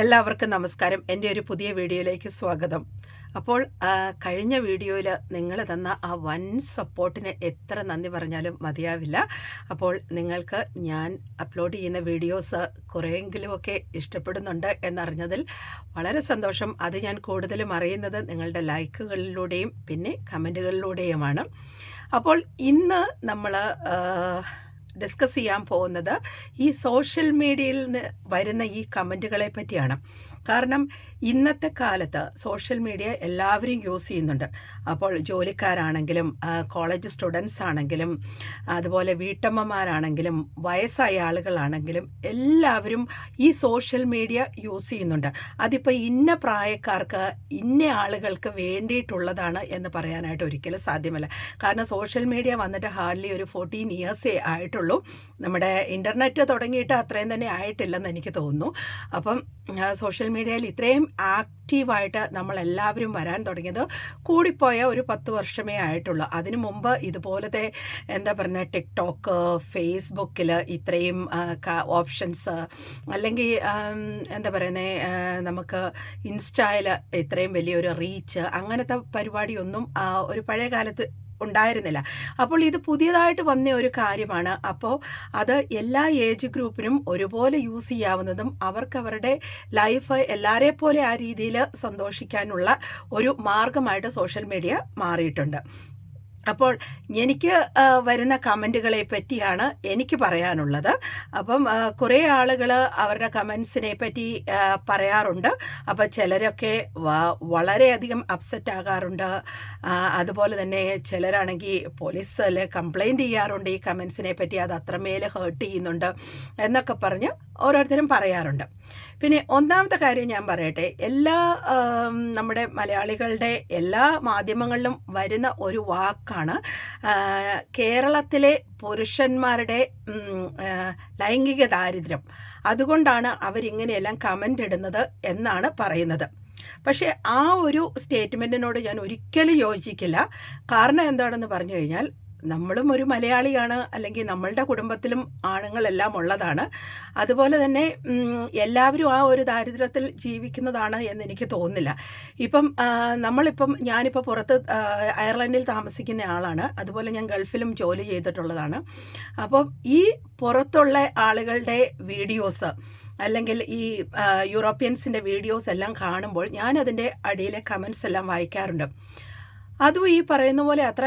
എല്ലാവർക്കും നമസ്കാരം. എന്റെ ഒരു പുതിയ വീഡിയോയിലേക്ക് സ്വാഗതം. അപ്പോൾ കഴിഞ്ഞ വീഡിയോയിൽ നിങ്ങൾ തന്ന ആ വൻ സപ്പോർട്ടിന് എത്ര നന്ദി പറഞ്ഞാലും മതിയാവില്ല. അപ്പോൾ നിങ്ങൾക്ക് ഞാൻ അപ്ലോഡ് ചെയ്യുന്ന വീഡിയോസ് കുറേയെങ്കിലുമൊക്കെ ഇഷ്ടപ്പെടുന്നുണ്ട് എന്നറിഞ്ഞതിൽ വളരെ സന്തോഷം. അത് ഞാൻ കൂടുതലും അറിയുന്നത് നിങ്ങളുടെ ലൈക്കുകളിലൂടെയും പിന്നെ കമന്റുകളിലൂടെയുമാണ്. അപ്പോൾ ഇന്ന് നമ്മൾ ഡിസ്കസ് ചെയ്യാൻ പോകുന്നത് ഈ സോഷ്യൽ മീഡിയയിൽ നിന്ന് വരുന്ന ഈ കമന്റുകളെ പറ്റിയാണ്. കാരണം ഇന്നത്തെ കാലത്ത് സോഷ്യൽ മീഡിയ എല്ലാവരും യൂസ് ചെയ്യുന്നുണ്ട്. അപ്പോൾ ജോലിക്കാരാണെങ്കിലും കോളേജ് സ്റ്റുഡൻസ് ആണെങ്കിലും അതുപോലെ വീട്ടമ്മമാരാണെങ്കിലും വയസ്സായ ആളുകളാണെങ്കിലും എല്ലാവരും ഈ സോഷ്യൽ മീഡിയ യൂസ് ചെയ്യുന്നുണ്ട്. അതിപ്പോൾ ഇന്ന പ്രായക്കാർക്ക് ഇന്ന ആളുകൾക്ക് വേണ്ടിയിട്ടുള്ളതാണ് എന്ന് പറയാനായിട്ട് ഒരിക്കലും സാധ്യമല്ല. കാരണം സോഷ്യൽ മീഡിയ വന്നിട്ട് ഹാർഡ്ലി ഒരു ഫോർട്ടീൻ ഇയേഴ്സേ ആയിട്ടുള്ളൂ. നമ്മുടെ ഇന്റർനെറ്റ് തുടങ്ങിയിട്ട് അത്രയും തന്നെ ആയിട്ടില്ലെന്ന് എനിക്ക് തോന്നുന്നു. അപ്പം സോഷ്യൽ മീഡിയയിൽ ഇത്രയും ആക്റ്റീവായിട്ട് നമ്മളെല്ലാവരും വരാൻ തുടങ്ങിയത് കൂടിപ്പോയ ഒരു പത്ത് വർഷമേ ആയിട്ടുള്ളൂ. അതിനു മുമ്പ് ഇതുപോലത്തെ എന്താ പറയുക ടിക്ടോക്ക് ഫേസ്ബുക്കിൽ ഇത്രയും ഓപ്ഷൻസ് അല്ലെങ്കിൽ എന്താ പറയുന്നത് നമുക്ക് ഇൻസ്റ്റയിൽ ഇത്രയും വലിയൊരു റീച്ച് അങ്ങനത്തെ പരിപാടിയൊന്നും ഒരു പഴയ കാലത്ത് ഉണ്ടായിരുന്നില്ല. അപ്പോൾ ഇത് പുതിയതായിട്ട് വന്ന ഒരു കാര്യമാണ്. അപ്പോൾ അത് എല്ലാ ഏജ് ഗ്രൂപ്പിനും ഒരുപോലെ യൂസ് ചെയ്യാവുന്നതും അവർക്കവരുടെ ലൈഫ് എല്ലാരെ പോലെ ആ രീതിയിൽ സന്തോഷിക്കാനുള്ള ഒരു മാർഗമായിട്ട് സോഷ്യൽ മീഡിയ മാറിയിട്ടുണ്ട്. അപ്പോൾ എനിക്ക് വരുന്ന കമന്റുകളെ പറ്റിയാണ് എനിക്ക് പറയാനുള്ളത്. അപ്പം കുറേ ആളുകൾ അവരുടെ കമൻസിനെ പറ്റി പറയാറുണ്ട്. അപ്പോൾ ചിലരൊക്കെ വളരെയധികം അപ്സെറ്റ് ആകാറുണ്ട്. അതുപോലെ തന്നെ ചിലരാണെങ്കിൽ പോലീസിൽ കംപ്ലൈന്റ് ചെയ്യാറുണ്ട് ഈ കമൻസിനെ പറ്റി അത് അത്രമേൽ ഹേർട്ട് ചെയ്യുന്നുണ്ട് എന്നൊക്കെ പറഞ്ഞ് ഓരോരുത്തരും പറയാറുണ്ട്. പിന്നെ ഒന്നാമത്തെ കാര്യം ഞാൻ പറയട്ടെ എല്ലാ നമ്മുടെ മലയാളികളുടെ എല്ലാ മാധ്യമങ്ങളിലും വരുന്ന ഒരു വാക്കാണ് കേരളത്തിലെ പുരുഷന്മാരുടെ ലൈംഗിക ദാരിദ്ര്യം. അതുകൊണ്ടാണ് അവരിങ്ങനെയെല്ലാം കമന്റ് ഇടുന്നത് എന്നാണ് പറയുന്നത്. പക്ഷേ ആ ഒരു സ്റ്റേറ്റ്മെന്റിനോട് ഞാൻ ഒരിക്കലും യോജിക്കില്ല. കാരണം എന്താണെന്ന് പറഞ്ഞു കഴിഞ്ഞാൽ നമ്മളും ഒരു മലയാളിയാണ് അല്ലെങ്കിൽ നമ്മളുടെ കുടുംബത്തിലും ആണുങ്ങളെല്ലാം ഉള്ളതാണ്. അതുപോലെ തന്നെ എല്ലാവരും ആ ഒരു ദാരിദ്ര്യത്തിൽ ജീവിക്കുന്നതാണ് എന്ന് എനിക്ക് തോന്നുന്നില്ല. ഇപ്പം നമ്മളിപ്പം ഞാനിപ്പോൾ പുറത്ത് അയർലൻഡിൽ താമസിക്കുന്ന ആളാണ്. അതുപോലെ ഞാൻ ഗൾഫിലും ജോലി ചെയ്തിട്ടുള്ളതാണ്. അപ്പം ഈ പുറത്തുള്ള ആളുകളുടെ വീഡിയോസ് അല്ലെങ്കിൽ ഈ യൂറോപ്യൻസിന്റെ വീഡിയോസ് എല്ലാം കാണുമ്പോൾ ഞാൻ അതിന്റെ അടിയിലെ കമൻസ് എല്ലാം വായിക്കാറുണ്ട്. അതും ഈ പറയുന്ന പോലെ അത്ര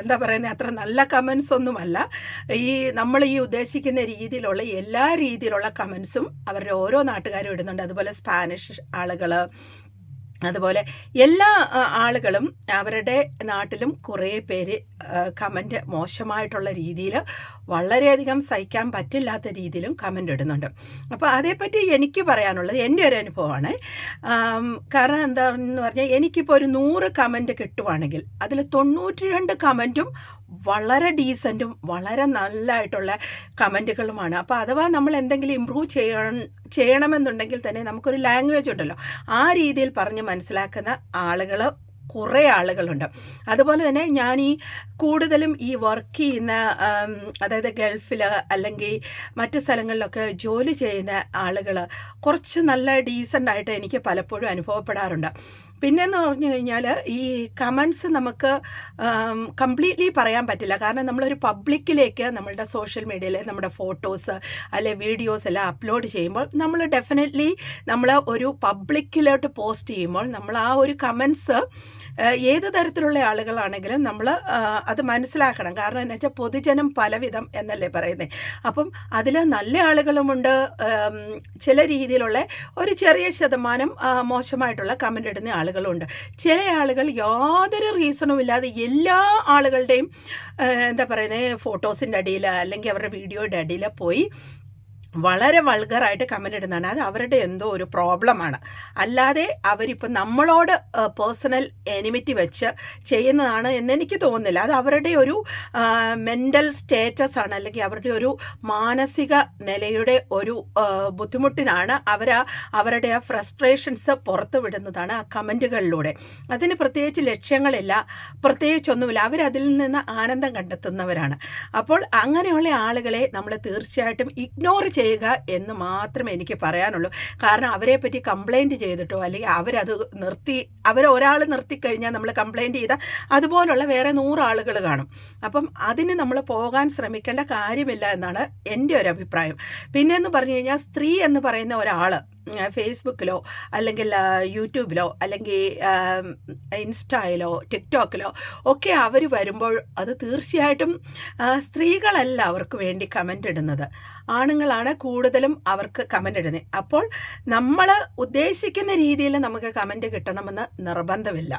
എന്താ പറയുന്നത് അത്ര നല്ല കമൻസ് ഒന്നുമല്ല. ഈ നമ്മൾ ഈ ഉദ്ദേശിക്കുന്ന രീതിയിലുള്ള എല്ലാ രീതിയിലുള്ള കമൻസും അവരുടെ ഓരോ നാട്ടുകാരും ഇടുന്നുണ്ട്. അതുപോലെ സ്പാനിഷ് ആളുകൾ അതുപോലെ എല്ലാ ആളുകളും അവരുടെ നാട്ടിലും കുറേ പേര് കമന്റ് മോശമായിട്ടുള്ള രീതിയിൽ വളരെയധികം സഹിക്കാൻ പറ്റില്ലാത്ത രീതിയിലും കമന്റ് ഇടുന്നുണ്ട്. അപ്പോൾ അതേപ്പറ്റി എനിക്ക് പറയാനുള്ളത് എന്റെ ഒരു അനുഭവമാണ്. കാരണം എന്താണെന്ന് പറഞ്ഞാൽ എനിക്കിപ്പോൾ ഒരു നൂറ് കമന്റ് കിട്ടുവാണെങ്കിൽ അതിൽ തൊണ്ണൂറ്റി രണ്ട് കമന്റും വളരെ ഡീസന്റും വളരെ നല്ലതായിട്ടുള്ള കമന്റുകളുമാണ് അപ്പോൾ അഥവാ നമ്മൾ എന്തെങ്കിലും ഇമ്പ്രൂവ് ചെയ്യണം ചെയ്യണമെന്നുണ്ടെങ്കിൽ തന്നെ നമുക്കൊരു ലാംഗ്വേജ് ഉണ്ടല്ലോ. ആ രീതിയിൽ പറഞ്ഞ് മനസ്സിലാക്കുന്ന ആളുകൾ കുറേ ആളുകളുണ്ട്. അതുപോലെ തന്നെ ഞാൻ ഈ കൂടുതലും ഈ വർക്ക് ചെയ്യുന്ന അതായത് ഗൾഫിൽ അല്ലെങ്കിൽ മറ്റു സ്ഥലങ്ങളിലൊക്കെ ജോലി ചെയ്യുന്ന ആളുകൾ കുറച്ച് നല്ല ഡീസന്റ് ആയിട്ട് എനിക്ക് പലപ്പോഴും അനുഭവപ്പെടാറുണ്ട്. പിന്നെന്ന് പറഞ്ഞു കഴിഞ്ഞാൽ ഈ കമൻസ് നമുക്ക് കംപ്ലീറ്റ്ലി പറയാൻ പറ്റില്ല. കാരണം നമ്മളൊരു പബ്ലിക്കിലേക്ക് നമ്മളുടെ സോഷ്യൽ മീഡിയയിൽ നമ്മുടെ ഫോട്ടോസ് അല്ലെ വീഡിയോസ് എല്ലാം അപ്ലോഡ് ചെയ്യുമ്പോൾ നമ്മൾ ഡെഫിനറ്റ്ലി നമ്മൾ ഒരു പബ്ലിക്കിലോട്ട് പോസ്റ്റ് ചെയ്യുമ്പോൾ നമ്മൾ ആ ഒരു കമൻസ് ഏത് തരത്തിലുള്ള ആളുകളാണെങ്കിലും നമ്മൾ അത് മനസ്സിലാക്കണം. കാരണം എന്ന് വെച്ചാൽ പൊതുജനം പലവിധം എന്നല്ലേ പറയുന്നത് അപ്പം അതിൽ നല്ല ആളുകളുമുണ്ട്. ചില രീതിയിലുള്ള ഒരു ചെറിയ ശതമാനം മോശമായിട്ടുള്ള കമന്റ് ഇടുന്ന ആളുകളുണ്ട്. ചില ആളുകൾ യാതൊരു റീസണും ഇല്ലാതെ എല്ലാ ആളുകളുടെയും എന്താ പറയുന്നത് ഫോട്ടോസിന്റെ അടിയിൽ അല്ലെങ്കിൽ അവരുടെ വീഡിയോയുടെ അടിയിൽ പോയി വളരെ വൾഗറായിട്ട് കമന്റ് ഇടുന്നതാണ്. അത് അവരുടെ എന്തോ ഒരു പ്രോബ്ലമാണ് അല്ലാതെ അവരിപ്പോൾ നമ്മളോട് പേഴ്സണൽ എനിമിറ്റി വെച്ച് ചെയ്യുന്നതാണ് എന്ന് എനിക്ക് തോന്നുന്നില്ല. അത് അവരുടെ ഒരു മെന്റൽ സ്റ്റേറ്റസ് ആണ്. അല്ലെങ്കിൽ അവരുടെ ഒരു മാനസിക നിലയുടെ ഒരു ബുദ്ധിമുട്ടിനാണ് അവർ അവരുടെ ആ ഫ്രസ്ട്രേഷൻസ് പുറത്തു വിടുന്നതാണ് ആ കമന്റുകളിലൂടെ അതിന് പ്രത്യേകിച്ച് ലക്ഷ്യങ്ങളില്ല. പ്രത്യേകിച്ചൊന്നുമില്ല. അവരതിൽ നിന്ന് ആനന്ദം കണ്ടെത്തുന്നവരാണ്. അപ്പോൾ അങ്ങനെയുള്ള ആളുകളെ നമ്മൾ തീർച്ചയായിട്ടും ഇഗ്നോർ ചെയ്ത് ചെയ്യുക എന്ന് മാത്രമേ എനിക്ക് പറയാനുള്ളൂ. കാരണം അവരെ പറ്റി കംപ്ലൈന്റ് ചെയ്തിട്ടോ അല്ലെങ്കിൽ അവരത് നിർത്തി അവരെ ഒരാൾ നിർത്തിക്കഴിഞ്ഞാൽ നമ്മൾ കംപ്ലൈന്റ് ചെയ്താൽ അതുപോലുള്ള വേറെ നൂറാളുകൾ കാണും. അപ്പം അതിന് നമ്മൾ പോകാൻ ശ്രമിക്കേണ്ട കാര്യമില്ല എന്നാണ് എന്റെ ഒരു അഭിപ്രായം. പിന്നെയെന്ന് പറഞ്ഞു കഴിഞ്ഞാൽ സ്ത്രീ എന്ന് പറയുന്ന ഒരാൾ ഫേസ്ബുക്കിലോ അല്ലെങ്കിൽ യൂട്യൂബിലോ അല്ലെങ്കിൽ ഇൻസ്റ്റയിലോ ടിക്ടോക്കിലോ ഒക്കെ അവർ വരുമ്പോൾ അത് തീർച്ചയായിട്ടും സ്ത്രീകളല്ല അവർക്ക് വേണ്ടി കമന്റ് ഇടുന്നത്. ആണുങ്ങളാണ് കൂടുതലും അവർക്ക് കമന്റ് ഇടുന്നത്. അപ്പോൾ നമ്മൾ ഉദ്ദേശിക്കുന്ന രീതിയിൽ നമുക്ക് കമന്റ് കിട്ടണമെന്ന് നിർബന്ധമില്ല.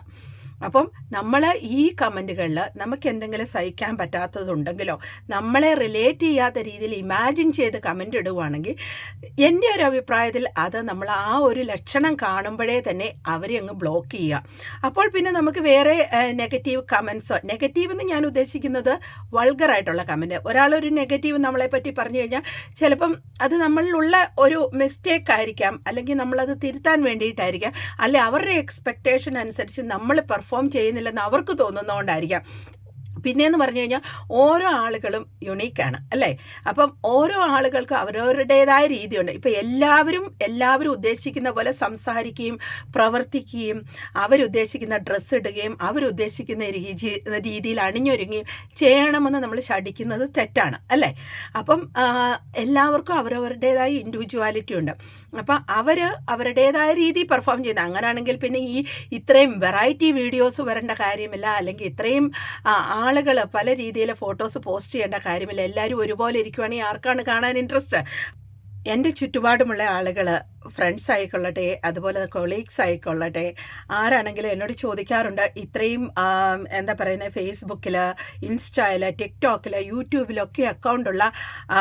അപ്പം നമ്മൾ ഈ കമന്റുകളിൽ നമുക്ക് എന്തെങ്കിലും സഹിക്കാൻ പറ്റാത്തതുണ്ടെങ്കിലോ നമ്മളെ റിലേറ്റ് ചെയ്യാത്ത രീതിയിൽ ഇമാജിൻ ചെയ്ത് കമന്റ് ഇടുവാണെങ്കിൽ എന്റെ ഒരു അഭിപ്രായത്തിൽ അത് നമ്മൾ ആ ഒരു ലക്ഷണം കാണുമ്പോഴേ തന്നെ അവരെ അങ്ങ് ബ്ലോക്ക് ചെയ്യുക. അപ്പോൾ പിന്നെ നമുക്ക് വേറെ നെഗറ്റീവ് കമൻസോ നെഗറ്റീവ് എന്ന് ഞാൻ ഉദ്ദേശിക്കുന്നത് വൾഗറായിട്ടുള്ള കമന്റ് ഒരാളൊരു നെഗറ്റീവ് നമ്മളെ പറ്റി പറഞ്ഞു കഴിഞ്ഞാൽ ചിലപ്പം അത് നമ്മളിലുള്ള ഒരു മിസ്റ്റേക്ക് ആയിരിക്കാം അല്ലെങ്കിൽ നമ്മളത് തിരുത്താൻ വേണ്ടിയിട്ടായിരിക്കാം അല്ലെ അവരുടെ എക്സ്പെക്റ്റേഷൻ അനുസരിച്ച് നമ്മൾ ചെയ്യുന്നില്ലെന്ന് അവർക്ക് തോന്നുന്നതുകൊണ്ടായിരിക്കാം പിന്നെയെന്ന് പറഞ്ഞു കഴിഞ്ഞാൽ ഓരോ ആളുകളും യുണീക്കാണ് അല്ലേ? അപ്പം ഓരോ ആളുകൾക്ക് അവരവരുടേതായ രീതിയുണ്ട്. ഇപ്പം എല്ലാവരും എല്ലാവരും ഉദ്ദേശിക്കുന്ന പോലെ സംസാരിക്കുകയും പ്രവർത്തിക്കുകയും അവരുദ്ദേശിക്കുന്ന ഡ്രസ്സ് ഇടുകയും അവരുദ്ദേശിക്കുന്ന രീതി രീതിയിൽ അണിഞ്ഞൊരുങ്ങുകയും ചെയ്യണമെന്ന് നമ്മൾ ശടിക്കുന്നത് തെറ്റാണ് അല്ലേ? അപ്പം എല്ലാവർക്കും അവരവരുടേതായ ഇൻഡിവിജ്വാലിറ്റി ഉണ്ട്. അപ്പം അവർ അവരുടേതായ രീതി പെർഫോം ചെയ്യുന്നത് അങ്ങനെയാണെങ്കിൽ പിന്നെ ഈ ഇത്രയും വെറൈറ്റി വീഡിയോസ് വരേണ്ട കാര്യമില്ല. അല്ലെങ്കിൽ ഇത്രയും ആളുകൾ പല രീതിയിൽ ഫോട്ടോസ് പോസ്റ്റ് ചെയ്യേണ്ട കാര്യമില്ല. എല്ലാവരും ഒരുപോലെ ഇരിക്കുവാണെങ്കിൽ ആർക്കാണ് കാണാൻ ഇൻട്രസ്റ്റ് എന്റെ ചുറ്റുപാടുമുള്ള ആളുകൾ ഫ്രണ്ട്സ് ആയിക്കൊള്ളട്ടെ അതുപോലെ കൊളീഗ്സ് ആയിക്കൊള്ളട്ടെ ആരാണെങ്കിലും എന്നോട് ചോദിക്കാറുണ്ട്. ഇത്രയും എന്താ പറയുന്നത് ഫേസ്ബുക്കിൽ ഇൻസ്റ്റയിൽ ടിക്ടോക്കിൽ യൂട്യൂബിലൊക്കെ അക്കൗണ്ടുള്ള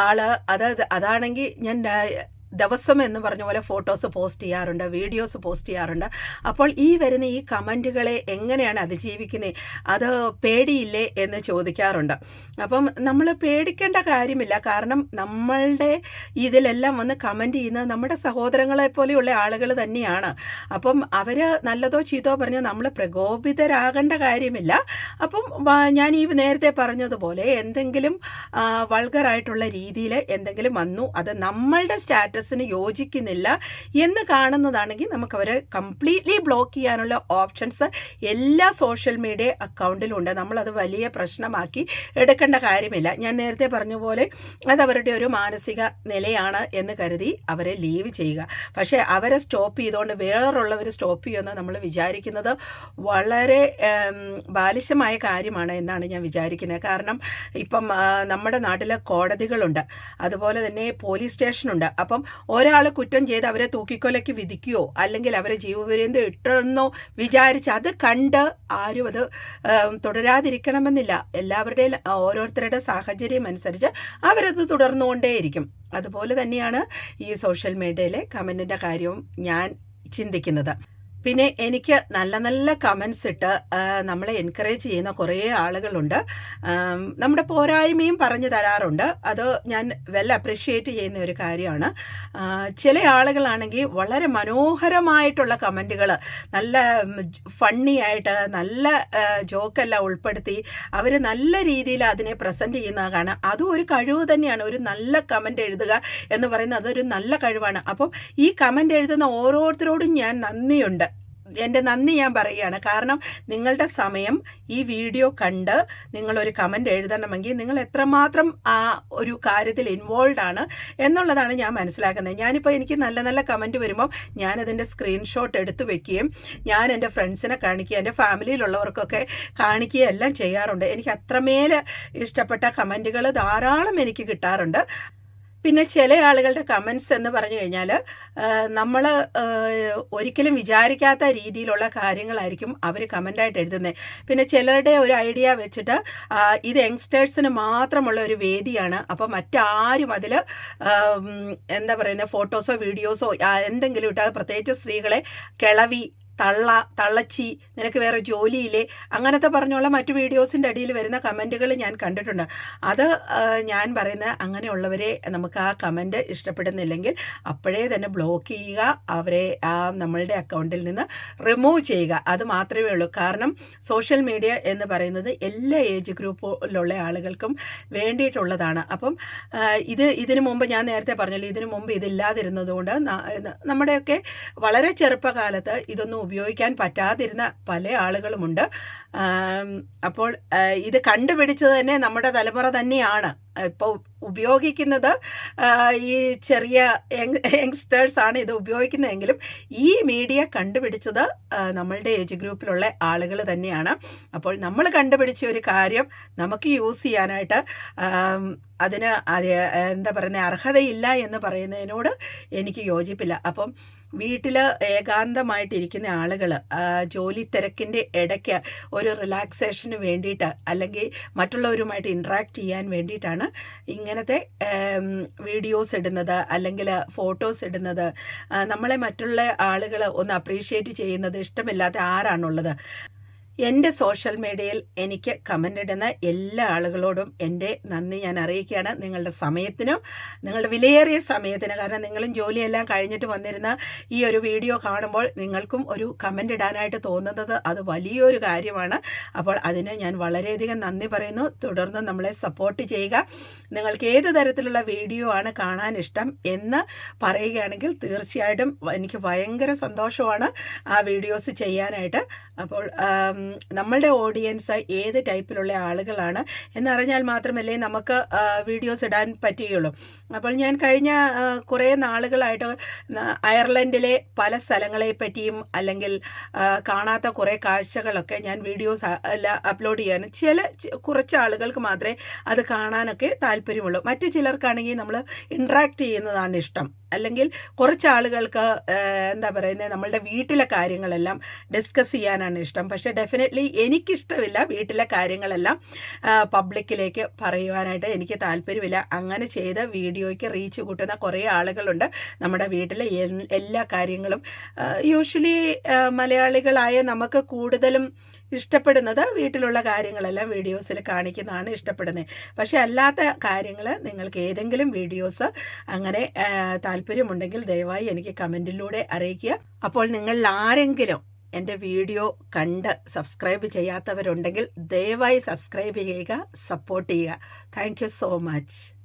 ആൾ അതായത് അതാണെങ്കിൽ ഞാൻ ദിവസം എന്ന് പറഞ്ഞ പോലെ ഫോട്ടോസ് പോസ്റ്റ് ചെയ്യാറുണ്ട് വീഡിയോസ് പോസ്റ്റ് ചെയ്യാറുണ്ട്. അപ്പോൾ ഈ വരുന്ന ഈ കമന്റുകളെ എങ്ങനെയാണ് അതിജീവിക്കുന്നത് അത് പേടിയില്ലേ എന്ന് ചോദിക്കാറുണ്ട്. അപ്പം നമ്മൾ പേടിക്കേണ്ട കാര്യമില്ല. കാരണം നമ്മളുടെ ഇതിലെല്ലാം വന്ന് കമന്റ് ചെയ്യുന്നത് നമ്മുടെ സഹോദരങ്ങളെ പോലെയുള്ള ആളുകൾ തന്നെയാണ്. അപ്പം അവർ നല്ലതോ ചീത്തോ പറഞ്ഞോ നമ്മൾ പ്രകോപിതരാകേണ്ട കാര്യമില്ല. അപ്പം ഞാൻ ഈ നേരത്തെ പറഞ്ഞതുപോലെ എന്തെങ്കിലും വൾഗറായിട്ടുള്ള രീതിയിൽ എന്തെങ്കിലും വന്നു അത് നമ്മളുടെ സ്റ്റാറ്റസ് സ്റ്റാറ്റസിന് യോജിക്കുന്നില്ല എന്ന് കാണുന്നതാണെങ്കിൽ നമുക്ക് അവരെ കംപ്ലീറ്റ്ലി ബ്ലോക്ക് ചെയ്യാനുള്ള ഓപ്ഷൻസ് എല്ലാ സോഷ്യൽ മീഡിയ അക്കൗണ്ടിലുണ്ട് നമ്മളത് വലിയ പ്രശ്നമാക്കി എടുക്കേണ്ട കാര്യമില്ല. ഞാൻ നേരത്തെ പറഞ്ഞ പോലെ അത് അവരുടെ ഒരു മാനസിക നിലയാണ് എന്ന് കരുതി അവരെ ലീവ് ചെയ്യുക. പക്ഷേ അവരെ സ്റ്റോപ്പ് ചെയ്തുകൊണ്ട് വേറുള്ളവർ സ്റ്റോപ്പ് ചെയ്യുമെന്ന് നമ്മൾ വിചാരിക്കുന്നത് വളരെ ബാലിശമായ കാര്യമാണ് എന്നാണ് ഞാൻ വിചാരിക്കുന്നത്. കാരണം ഇപ്പം നമ്മുടെ നാട്ടിലെ കോടതികളുണ്ട്. അതുപോലെ തന്നെ പോലീസ് സ്റ്റേഷനുണ്ട്. അപ്പം ഒരാൾ കുറ്റം ചെയ്ത് അവരെ തൂക്കിക്കൊലയ്ക്ക് വിധിക്കുകയോ അല്ലെങ്കിൽ അവരെ ജീവപര്യന്തം ഇട്ടെന്നോ വിചാരിച്ച് അത് കണ്ട് ആരും അത് തുടരാതിരിക്കണമെന്നില്ല. എല്ലാവരുടെയും ഓരോരുത്തരുടെ സാഹചര്യം അനുസരിച്ച് അവരത് തുടർന്നുകൊണ്ടേയിരിക്കും. അതുപോലെ തന്നെയാണ് ഈ സോഷ്യൽ മീഡിയയിലെ കമന്റിന്റെ കാര്യവും ഞാൻ ചിന്തിക്കുന്നത്. പിന്നെ എനിക്ക് നല്ല നല്ല കമൻസ് ഇട്ട് നമ്മളെ എൻകറേജ് ചെയ്യുന്ന കുറേ ആളുകളുണ്ട്. നമ്മുടെ പോരായ്മയും പറഞ്ഞു തരാറുണ്ട്. അത് ഞാൻ വെൽ അപ്രിഷ്യേറ്റ് ചെയ്യുന്ന ഒരു കാര്യമാണ്. ചില ആളുകളാണെങ്കിൽ വളരെ മനോഹരമായിട്ടുള്ള കമന്റുകൾ നല്ല ഫണ്ണി ആയിട്ട് നല്ല ജോക്കെല്ലാം ഉൾപ്പെടുത്തി അവർ നല്ല രീതിയിൽ അതിനെ പ്രസന്റ് ചെയ്യുന്നത് കാണാം. അതും ഒരു കഴിവ് തന്നെയാണ്. ഒരു നല്ല കമന്റ് എഴുതുക എന്ന് പറയുന്നത് അതൊരു നല്ല കഴിവാണ്. അപ്പം ഈ കമന്റ് എഴുതുന്ന ഓരോരുത്തരോടും ഞാൻ നന്ദിയുണ്ട്. എന്റെ നന്ദി ഞാൻ പറയുകയാണ്. കാരണം നിങ്ങളുടെ സമയം ഈ വീഡിയോ കണ്ട് നിങ്ങളൊരു കമന്റ് എഴുതണമെങ്കിൽ നിങ്ങൾ എത്രമാത്രം ആ ഒരു കാര്യത്തിൽ ഇൻവോൾവ് ആണ് എന്നുള്ളതാണ് ഞാൻ മനസ്സിലാക്കുന്നത്. ഞാനിപ്പോൾ എനിക്ക് നല്ല നല്ല കമന്റ് വരുമ്പോൾ ഞാനതിന്റെ സ്ക്രീൻഷോട്ട് എടുത്തു വെക്കുകയും ഞാൻ എന്റെ ഫ്രണ്ട്സിനെ കാണിക്കുക എന്റെ ഫാമിലിയിലുള്ളവർക്കൊക്കെ കാണിക്കുകയും എല്ലാം ചെയ്യാറുണ്ട്. എനിക്ക് അത്രമേൽ ഇഷ്ടപ്പെട്ട കമന്റുകൾ ധാരാളം എനിക്ക് കിട്ടാറുണ്ട്. പിന്നെ ചില ആളുകളുടെ കമൻസ് എന്ന് പറഞ്ഞു കഴിഞ്ഞാൽ നമ്മൾ ഒരിക്കലും വിചാരിക്കാത്ത രീതിയിലുള്ള കാര്യങ്ങളായിരിക്കും അവർ കമന്റായിട്ട് എഴുതുന്നത് പിന്നെ ചിലരുടെ ഒരു ഐഡിയ വെച്ചിട്ട് ഇത് യങ്സ്റ്റേഴ്സിന് മാത്രമുള്ള ഒരു വേദിയാണ്. അപ്പോൾ മറ്റാരും അതിൽ എന്താ പറയുന്നത് ഫോട്ടോസോ വീഡിയോസോ എന്തെങ്കിലും ഇട്ടാൽ പ്രത്യേകിച്ച് സ്ത്രീകളെ കിളവി തള്ള തള്ളച്ചി നിനക്ക് വേറെ ജോലിയില്ലേ? അങ്ങനത്തെ പറഞ്ഞുള്ള മറ്റു വീഡിയോസിന്റെ അടിയിൽ വരുന്ന കമന്റുകൾ ഞാൻ കണ്ടിട്ടുണ്ട്. അത് ഞാൻ പറയുന്ന അങ്ങനെയുള്ളവരെ നമുക്ക് ആ കമന്റ് ഇഷ്ടപ്പെടുന്നില്ലെങ്കിൽ അപ്പോഴേ തന്നെ ബ്ലോക്ക് ചെയ്യുക അവരെ ആ നമ്മളുടെ അക്കൗണ്ടിൽ നിന്ന് റിമൂവ് ചെയ്യുക. അത് മാത്രമേ ഉള്ളൂ. കാരണം സോഷ്യൽ മീഡിയ എന്ന് പറയുന്നത് എല്ലാ ഏജ് ഗ്രൂപ്പിലുള്ള ആളുകൾക്കും വേണ്ടിയിട്ടുള്ളതാണ്. അപ്പം ഇത് ഇതിനു മുമ്പ് ഞാൻ നേരത്തെ പറഞ്ഞല്ലോ ഇതിനു മുമ്പ് ഇതില്ലാതിരുന്നതുകൊണ്ട് നമ്മുടെയൊക്കെ വളരെ ചെറുപ്പകാലത്ത് ഇതൊന്നും ഉപയോഗിക്കാൻ പറ്റാതിരുന്ന പല ആളുകളുമുണ്ട്. അപ്പോൾ ഇത് കണ്ടുപിടിച്ചത് തന്നെ നമ്മുടെ തലമുറ തന്നെയാണ്. ഇപ്പോൾ ഉപയോഗിക്കുന്നത് ഈ ചെറിയ യങ്സ്റ്റേഴ്സ് ആണ് ഇത് ഉപയോഗിക്കുന്നതെങ്കിലും ഈ മീഡിയ കണ്ടുപിടിച്ചത് നമ്മളുടെ ഏജ് ഗ്രൂപ്പിലുള്ള ആളുകൾ തന്നെയാണ്. അപ്പോൾ നമ്മൾ കണ്ടുപിടിച്ച ഒരു കാര്യം നമുക്ക് യൂസ് ചെയ്യാനായിട്ട് അതിന് അത് എന്താ പറയുന്നത് അർഹതയില്ല എന്ന് പറയുന്നതിനോട് എനിക്ക് യോജിപ്പില്ല. അപ്പം വീട്ടിൽ ഏകാന്തമായിട്ടിരിക്കുന്ന ആളുകൾ ജോലി തിരക്കിന്റെ ഇടയ്ക്ക് ഒരു റിലാക്സേഷന് വേണ്ടിയിട്ട് അല്ലെങ്കിൽ മറ്റുള്ളവരുമായിട്ട് ഇൻട്രാക്ട് ചെയ്യാൻ വേണ്ടിയിട്ടാണ് ഇങ്ങനത്തെ വീഡിയോസ് ഇടുന്നത് അല്ലെങ്കിൽ ഫോട്ടോസ് ഇടുന്നത്. നമ്മളെ മറ്റുള്ള ആളുകൾ ഒന്ന് അപ്രീഷിയേറ്റ് ചെയ്യുന്നത് ഇഷ്ടമില്ലാത്ത ആരാണുള്ളത്? എന്റെ സോഷ്യൽ മീഡിയയിൽ എനിക്ക് കമന്റ് ഇടുന്ന എല്ലാ ആളുകളോടും എന്റെ നന്ദി ഞാൻ അറിയിക്കുകയാണ്. നിങ്ങളുടെ സമയത്തിനും നിങ്ങളുടെ വിലയേറിയ സമയത്തിനും കാരണം നിങ്ങളും ജോലിയെല്ലാം കഴിഞ്ഞിട്ട് വന്നിരുന്ന ഈ ഒരു വീഡിയോ കാണുമ്പോൾ നിങ്ങൾക്കും ഒരു കമന്റ് ഇടാനായിട്ട് തോന്നുന്നത് അത് വലിയൊരു കാര്യമാണ്. അപ്പോൾ അതിന് ഞാൻ വളരെയധികം നന്ദി പറയുന്നു. തുടർന്ന് നമ്മളെ സപ്പോർട്ട് ചെയ്യുക. നിങ്ങൾക്ക് ഏത് തരത്തിലുള്ള വീഡിയോ ആണ് കാണാൻ ഇഷ്ടം എന്ന് പറയുകയാണെങ്കിൽ തീർച്ചയായിട്ടും എനിക്ക് ഭയങ്കര സന്തോഷമാണ് ആ വീഡിയോസ് ചെയ്യാനായിട്ട്. അപ്പോൾ നമ്മളുടെ ഓഡിയൻസ് ഏത് ടൈപ്പിലുള്ള ആളുകളാണ് എന്നറിഞ്ഞാൽ മാത്രമല്ലേ നമുക്ക് വീഡിയോസ് ഇടാൻ പറ്റുകയുള്ളൂ. അപ്പോൾ ഞാൻ കഴിഞ്ഞ കുറേ നാളുകളായിട്ട് അയർലൻഡിലെ പല സ്ഥലങ്ങളെ പറ്റിയും അല്ലെങ്കിൽ കാണാത്ത കുറേ കാഴ്ചകളൊക്കെ ഞാൻ വീഡിയോസ് അപ്ലോഡ് ചെയ്യാൻ ചില കുറച്ച് ആളുകൾക്ക് മാത്രമേ അത് കാണാനൊക്കെ താല്പര്യമുള്ളൂ. മറ്റു ചിലർക്കാണെങ്കിൽ നമ്മൾ ഇൻട്രാക്ട് ചെയ്യുന്നതാണ് ഇഷ്ടം. അല്ലെങ്കിൽ കുറച്ച് ആളുകൾക്ക് എന്താ പറയുന്നത് നമ്മളുടെ വീട്ടിലെ കാര്യങ്ങളെല്ലാം ഡിസ്കസ് ചെയ്യാനാണ് ഇഷ്ടം. പക്ഷേ ഡെഫിനറ്റ്ലി എനിക്കിഷ്ടമില്ല വീട്ടിലെ കാര്യങ്ങളെല്ലാം പബ്ലിക്കിലേക്ക് പറയുവാനായിട്ട് എനിക്ക് താല്പര്യമില്ല. അങ്ങനെ ചെയ്ത് വീഡിയോയ്ക്ക് റീച്ച് കൂട്ടുന്ന കുറേ ആളുകളുണ്ട്. നമ്മുടെ വീട്ടിലെ എല്ലാ കാര്യങ്ങളും യൂഷ്വലി മലയാളികളായ നമുക്ക് കൂടുതലും ഇഷ്ടപ്പെടുന്നത് വീട്ടിലുള്ള കാര്യങ്ങളെല്ലാം വീഡിയോസിൽ കാണിക്കുന്നതാണ് ഇഷ്ടപ്പെടുന്നത്. പക്ഷേ അല്ലാത്ത കാര്യങ്ങൾ നിങ്ങൾക്ക് ഏതെങ്കിലും വീഡിയോസ് അങ്ങനെ താല്പര്യമുണ്ടെങ്കിൽ ദയവായി എനിക്ക് കമന്റിലൂടെ അറിയിക്കുക. അപ്പോൾ നിങ്ങളിൽ ആരെങ്കിലും എന്റെ വീഡിയോ കണ്ട് സബ്സ്ക്രൈബ് ചെയ്യാത്തവരുണ്ടെങ്കിൽ ദയവായി സബ്സ്ക്രൈബ് ചെയ്യുക സപ്പോർട്ട് ചെയ്യുക. Thank so much.